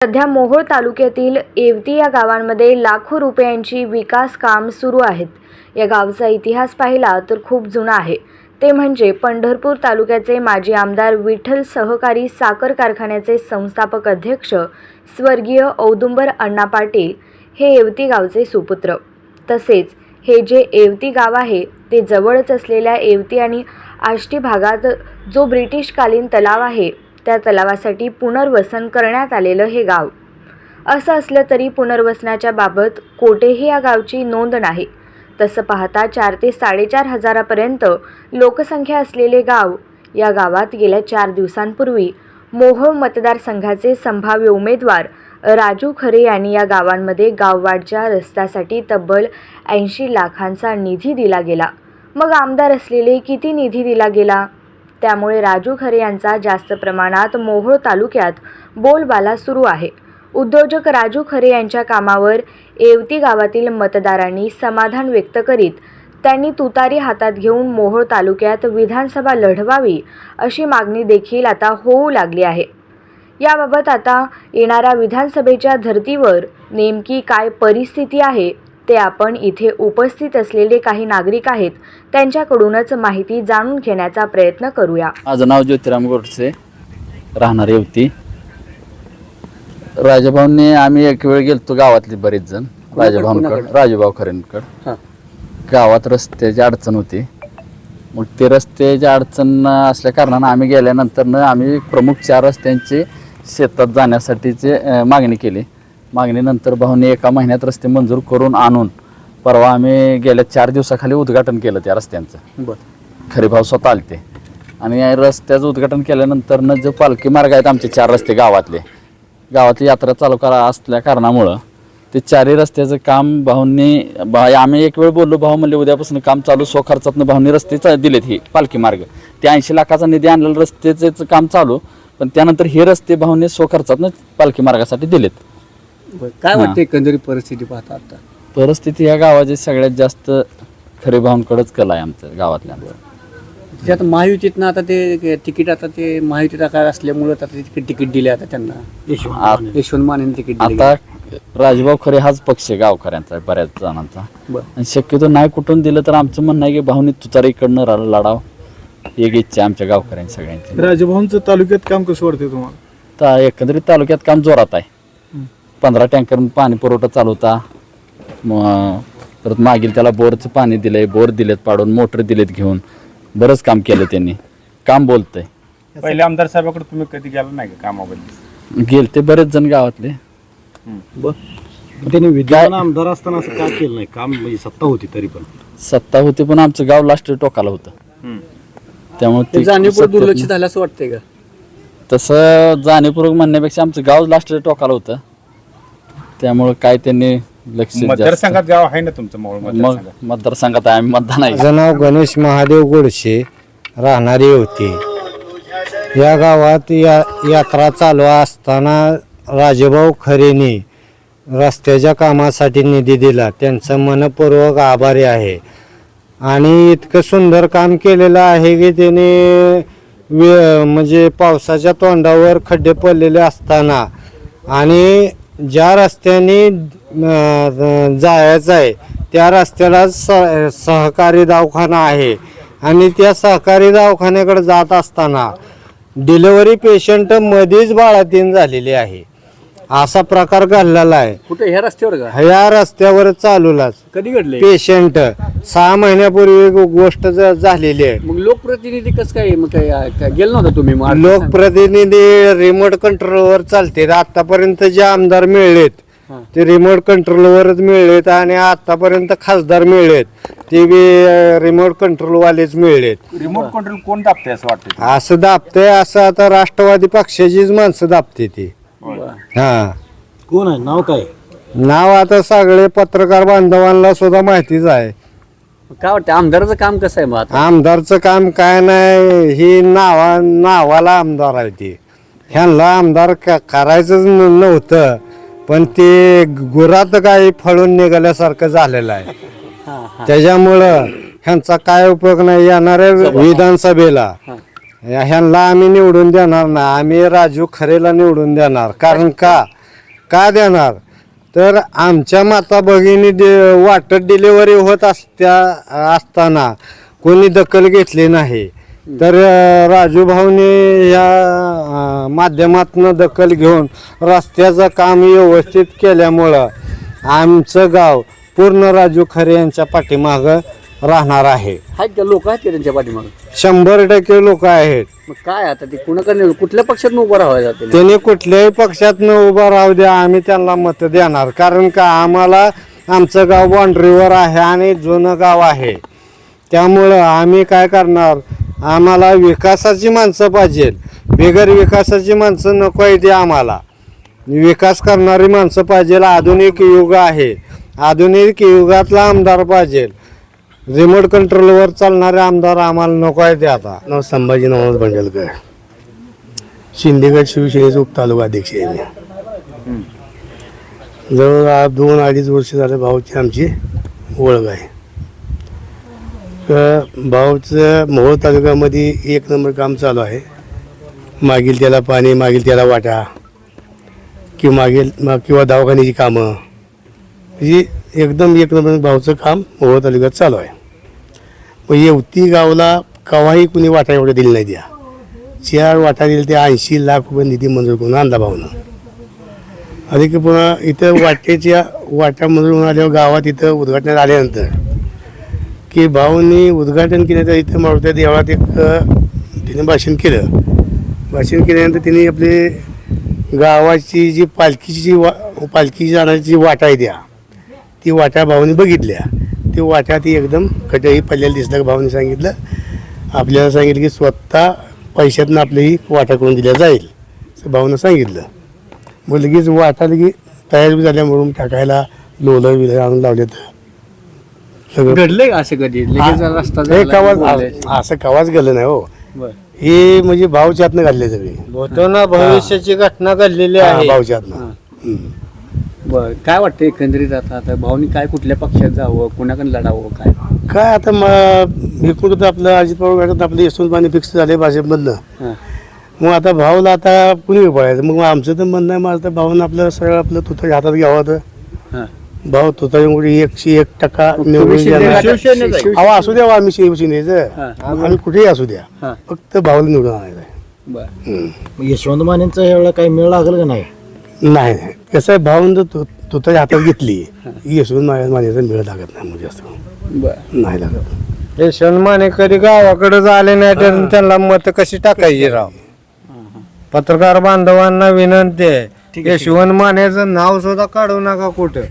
सध्या मोहोळ तालुक्यातील येवती या गावांमध्ये लाखो रुपयांची विकास काम सुरू आहेत. या गावचा इतिहास पाहिला तर खूप जुना आहे. ते म्हणजे पंढरपूर तालुक्याचे माजी आमदार विठ्ठल सहकारी साखर कारखान्याचे संस्थापक अध्यक्ष स्वर्गीय औदुंबर अण्णा पाटील हे येवती गावचे सुपुत्र. तसेच हे जे येवती गाव आहे ते जवळच असलेल्या येवती आणि आष्टी भागात जो ब्रिटिशकालीन तलाव आहे त्या तलावासाठी पुनर्वसन करण्यात आलेलं हे गाव. असं असलं तरी पुनर्वसनाच्या बाबत कोठेही या गावची नोंद नाही. तसं पाहता चार ते साडेचार हजारापर्यंत लोकसंख्या असलेले गाव या गावात गेल्या चार दिवसांपूर्वी मोहोळ मतदारसंघाचे संभाव्य उमेदवार राजू खरे यांनी या गावांमध्ये गाववाढच्या रस्त्यासाठी तब्बल ऐंशी लाखांचा निधी दिला गेला. मग आमदार असलेले किती निधी दिला गेला? त्यामुळे राजू खरे यांचा जास्त प्रमाणात मोहोळ तालुक्यात बोलबाला सुरू आहे. उद्योजक राजू खरे यांच्या कामावर येवती गावातील मतदारांनी समाधान व्यक्त करीत त्यांनी तुतारी हातात घेऊन मोहोळ तालुक्यात विधानसभा लढवावी अशी मागणी देखील आता होऊ लागली आहे. याबाबत आता येणाऱ्या विधानसभेच्या धर्तीवर नेमकी काय परिस्थिती आहे ते आपण इथे उपस्थित असलेले काही नागरिक आहेत त्यांच्याकडूनच माहिती जाणून घेण्याचा प्रयत्न करूया. माझं नाव ज्योतिराम गोडसे राहणार येवती. राजाभाऊंनी आम्ही एक वेळ गेलतो गावातली बरेच जण राजाभाऊंकड राजूभाऊ खरेंकड. गावात रस्त्याची अडचण होती. मग ते रस्त्याची अडचण असल्या कारणानं आम्ही गेल्यानंतर आम्ही प्रमुख चार रस्त्यांची शेतात जाण्यासाठीची मागणी केली. मागणीनंतर भाऊने एका महिन्यात रस्ते मंजूर करून आणून परवा आम्ही गेल्या चार दिवसाखाली उद्घाटन केलं त्या रस्त्यांचं. बर. खरे भाव स्वतः आलते. आणि या रस्त्याचं उद्घाटन केल्यानंतर न जो पालखी मार्ग आहेत आमचे चार रस्ते गावातले. गावातली यात्रा चालू करा असल्या कारणामुळं ते चारही रस्त्याचं काम भाऊंनी भा आम्ही एक वेळ बोललो भाऊ म्हणले उद्यापासून काम चालू स्वखर्चातनं भाऊंनी रस्ते चा- दिलेत ही पालखी मार्ग. ते ऐंशी लाखाचा निधी आणलेलं रस्त्याचं काम चालू पण त्यानंतर हे रस्ते भाऊंनी स्वखर्चातनं पालखी मार्गासाठी दिलेत. बर काय वाटतं एकंदरीत परिस्थिती पाहता आता? परिस्थिती ह्या गावाची सगळ्यात जास्त खरे भाऊंकडेच कला आहे आमच्या गावातल्या त्यात महायुतीतनं आता ते तिकीट आता ते महायुतीत आकार असल्यामुळं आता ते तिकीट दिले आता त्यांना. आ- यशवंत माने तिकीट दिले. आता राजभाऊ खरे हाच पक्ष आहे गावकऱ्यांचा बऱ्याच जणांचा. बर. आणि शक्यतो नाही कुठून दिलं तर आमचं म्हणणं आहे की भाऊनी तुतारीकडनं रा- लढाव. एक इच्छा आहे आमच्या गावकऱ्यांची सगळ्यांची. राजभवनचं तालुक्यात काम कसं वाटतंय तुम्हाला? तर एकंदरीत तालुक्यात काम जोरात आहे. पंधरा टँकर पाणी पुरवठा चालू होता. म- परत मागील त्याला बोरचं पाणी दिलंय बोर दिलेत पाडून मोटर दिलेत घेऊन. बरंच काम केलं त्यांनी. काम बोलतंय. पहिले आमदार साहेबाकडे तुम्ही कधी गेला नाही का कामाबद्दल? गेलते बरेच जण गावातले. त्यांनी विद्यमान आमदार असताना असं का केलं नाही? काम म्हणजे सत्ता होती तरी पण. सत्ता होती पण आमचं गाव लास्ट टोकाला होतं. त्यामुळे ते ते जाणीवपूर्वक सत्तेत- दुर्लक्ष झालं असं वाटतंय का? तसं जाणीवपूर्वक म्हणण्यापेक्षा आमचं गाव लास्ट टोकाला होतं. त्यामुळं काय त्यांनी लक्ष जास्त- मतदारसंघात गाव आहे ना तुमचं मोहोळ मग मतदारसंघात? मतदारसंघात आहे आम्ही मतदान आहे. माझं नाव गणेश महादेव गोडशे राहणारी होती. या गावात या यात्रा चालू असताना राजेभाऊ खरेनी रस्त्याच्या कामासाठी निधी दिला. त्यांचं मनपूर्वक आभारी आहे. आणि इतकं सुंदर काम केलेलं आहे की त्याने वे- म्हणजे पावसाच्या तोंडावर खड्डे पडलेले असताना आणि ज्या रस्त्याने जायचं आहे त्या रस्त्याला स सहकारी दवाखाना आहे. आणि त्या सहकारी दवाखान्याकडे जात असताना डिलेवरी पेशंट मध्येच बाळातीन झालेली आहे. असा प्रकार घडलेला आहे. कुठे? ह्या रस्त्यावर का? ह्या रस्त्यावर चालूलाच. कधी घडले? पेशंट सहा महिन्यापूर्वी एक गोष्ट ज- झालेली आहे. मग लोकप्रतिनिधी कसं काय मग काय काय गेलं नव्हतं तुम्ही? मग लोकप्रतिनिधी रिमोट कंट्रोलवर चालते आतापर्यंत जे आमदार मिळलेत हा. ते रिमोट कंट्रोलवरच मिळलेत आणि आतापर्यंत खासदार मिळलेत. ते बी रिमोट कंट्रोलवालेच मिळलेत. रिमोट कंट्रोल कोण दाबते असं वाटतं असं दाबतंय असं आता राष्ट्रवादी पक्षाचीच माणसं दाबते ती. हा. कोण आहे? नाव काय? नाव आता सगळे पत्रकार बांधवांना सुद्धा माहितीच आहे. काय वाटतं आमदाराचं काम कसं आहे मग आता? आमदारचं काम काय नाही ही नावा नावाला आमदार आहे ती. ह्यांना आमदार क- करायचंच न- नव्हतं पण ते गुरात काही फळून निघाल्यासारखं झालेलं आहे. हा हा. त्याच्यामुळं ह्यांचा काय उपयोग नाही येणाऱ्या विधानसभेला. ह्यांना आम्ही निवडून देणार ना आम्ही राजू खरेला निवडून देणार. कारण का? का देणार? तर आमच्या माता भगिनी डे वाटर डिलिव्हरी होत असत्या असताना कोणी दखल घेतली नाही. तर अ, राजू भाऊने या माध्यमातून दखल घेऊन रस्त्याचं काम व्यवस्थित केल्यामुळं आमचं गाव पूर्ण राजू खरे यांच्या पाठीमागं राहणार आहे. आहेत का? लोक आहेत का त्यांच्या पाठीमागे? शंभर टक्के लोक आहेत. मग काय आता ते कुणाकडे कुठल्या पक्षात उभं राहायचं त्याने? त्यांनी कुठल्याही पक्षात न उभं राहू द्या आम्ही त्यांना मत देणार. कारण का आम्हाला आमचं गाव बाउंड्रीवर आहे आणि जुनं गाव आहे. त्यामुळं आम्ही काय करणार? आम्हाला विकासाची माणसं पाहिजे. बिगर विकासाची माणसं नको आहे ती आम्हाला. विकास करणारी माणसं पाहिजे. आधुनिक युग आहे. आधुनिक युगातला आमदार पाहिजे. रिमोट कंट्रोलवर चालणारे आमदार आम्हाला नको आहे ते आता. नाव संभाजी नवाज भंडलकर शिंदेगड शिवसेनेचे उपतालुका अध्यक्ष आहे मी. जवळ दोन अडीच वर्ष झाले भाऊची आमची ओळख आहे. तर भाऊचं मोहोळ तालुक्यामध्ये एक नंबर काम चालू आहे. मागील त्याला पाणी मागील त्याला वाटा किंवा मागील मा- किंवा दवाखान्याची कामं. ही एकदम एक नंबर भाऊचं काम मोहोळ तालुक्यात चालू आहे. मग येवती गावला कवाही कुणी वाटा एवढं दिली नाही द्या चार वाटा दिले ते ऐंशी लाख रुपये निधी मंजूर करून आणला भाऊनं. अधिक पुन्हा इथं वाटेच्या वाटा मंजूर होऊन आल्यावर गावात इथं उद्घाटनात आल्यानंतर की भाऊंनी उद्घाटन केल्यानंतर इथं मारुत्या देवळात एक तिने भाषण केलं. भाषण केल्यानंतर तिने आपले गावाची जी पालखीची जी वा पालखी जाण्याची जी वाटा आहे द्या ती वाटा भाऊंनी बघितल्या. ती वाटा ती एकदम कटही पडलेली दिसलं भाऊने सांगितलं. आपल्याला सांगितलं की स्वतः पैशातनं आपली ही वाटा करून दिल्या जाईल असं भाऊनं सांगितलं. मग लगेच वाटा लगेच तयार बी झाल्यामुळे टाकायला लोलं बिलं आणून लावले तर सगळं घडलंय असं कधी? हे. कवाच. असं कवाच गेलं नाही हो. हे म्हणजे भाऊच्या हातनं घातले सगळे भविष्याची घटना घडलेली आहे. भाऊच्या हातनं हम्म. बरं काय वाटतं एकंदरीत आता? आता भाऊनी काय कुठल्या पक्षात जावं कुणाकडे लढावं काय? काय आता मग एकूण तर आपलं अजित पवार गटात आपलं यशवंत माने फिक्स झाले भाजपमधनं. हां. मग आता भाऊला आता कुणी पळायचं मग आमचं तर म्हणणं आहे माझं तर भाऊनं आपलं सरळ आपलं तुतं हातात घ्यावं तर हां. भाऊ तुता एकशे एक टक्का निवडून येणार. आहे. अहो असू द्या हो, आम्ही शिवसेनेचं हां. आम्ही कुठेही असू द्या. हां. फक्त भाऊला निवडून आणायचं आहे. बरं. यशवंत मानेंचा ह्यावेळेला काही मेळ लागेल का नाही? नाही नाही. कसं आहे भाऊन जर तुताच्या हातात घेतली. येसून माझ्या माझ्याचा मेळ लागत नाही म्हणजे बरं. नाही लागत. यशवंत माने कधी गावाकडे आले नाही तर त्यांना मत कशी टाकायची राव? पत्रकार बांधवांना विनंती आहे. यशवंत मानेचं नाव सुद्धा काढू नका कुठं.